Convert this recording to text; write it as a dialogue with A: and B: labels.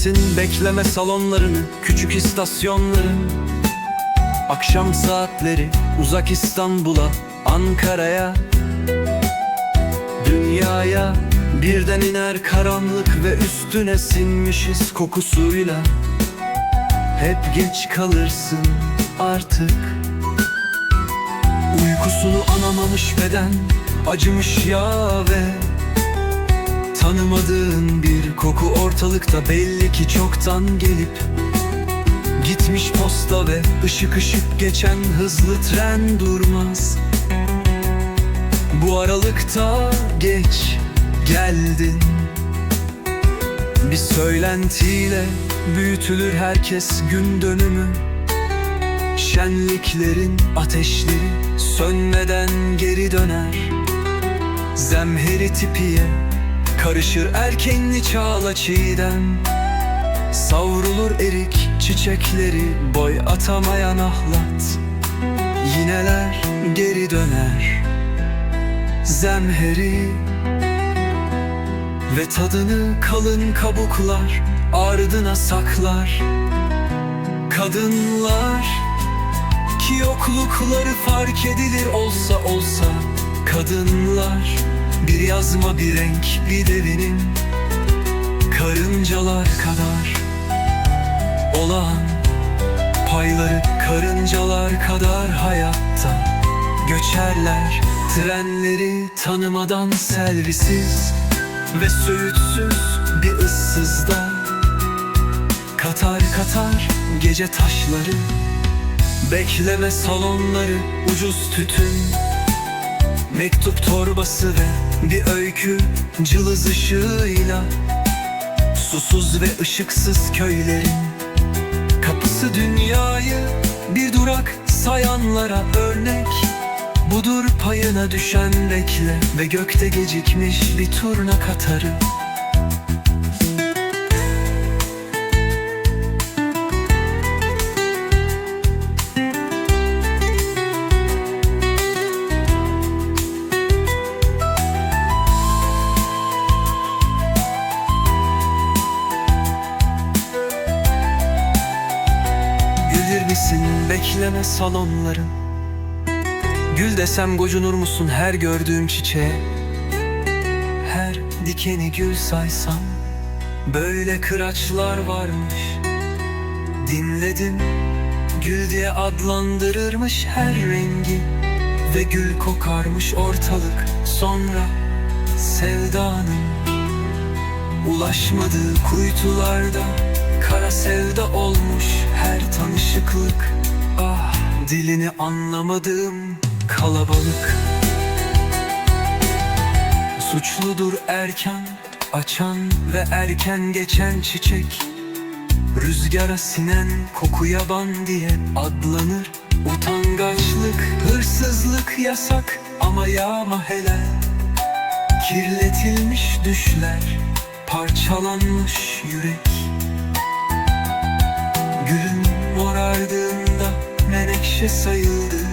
A: misin bekleme salonlarını Küçük istasyonları. Akşam saatleri Uzak İstanbul'a Ankara'ya. Dünyaya Birden iner karanlık ve üstüne sinmişiz kokusuyla. Hep geç kalırsın artık. Uykusunu anamamış beden Acımış ya ve Tanımadığın bir koku ortalıkta belli ki çoktan gelip Gitmiş posta ve ışık ışık geçen hızlı tren durmaz. Bu aralıkta geç geldin. Bir söylentiyle büyütülür herkes gün dönümü. Şenliklerin ateşleri sönmeden geri döner. Zemheri tipiye karışır erkenli çağla çiğdem. Savrulur erik çiçekleri boy atamayan ahlat. Yineler geri döner Zemheri. Ve tadını kalın kabuklar ardına saklar. Kadınlar ki yoklukları fark edilir olsa olsa Kadınlar bir yazma bir renk bir devinin Karıncalar kadar. Olan Payları karıncalar kadar hayatta. Göçerler trenleri tanımadan servisiz Ve söğütsüz bir ıssızda. Katar katar gece taşları Bekleme salonları ucuz tütün Mektup torbası ve bir öykü cılız ışığıyla Susuz ve ışıksız köylerin Kapısı dünyayı bir durak sayanlara örnek. Budur payına düşen bekle ve gökte gecikmiş bir turna katarı Gülir misin bekleme salonları Gül desem gocunur musun her gördüğüm çiçeğe? Her dikeni gül saysam Böyle kıraçlar varmış. Dinledim Gül diye adlandırırmış her rengi. Ve gül kokarmış ortalık Sonra sevdanın Ulaşmadığı kuytularda Kara sevda olmuş her tanışıklık Ah dilini anlamadığım kalabalık. Suçludur erken açan ve erken geçen çiçek. Rüzgara sinen koku yaban diye adlanır. Utangaçlık, hırsızlık yasak ama yağma helal Kirletilmiş düşler, parçalanmış yürek. Gülün morardığında menekşe sayıldı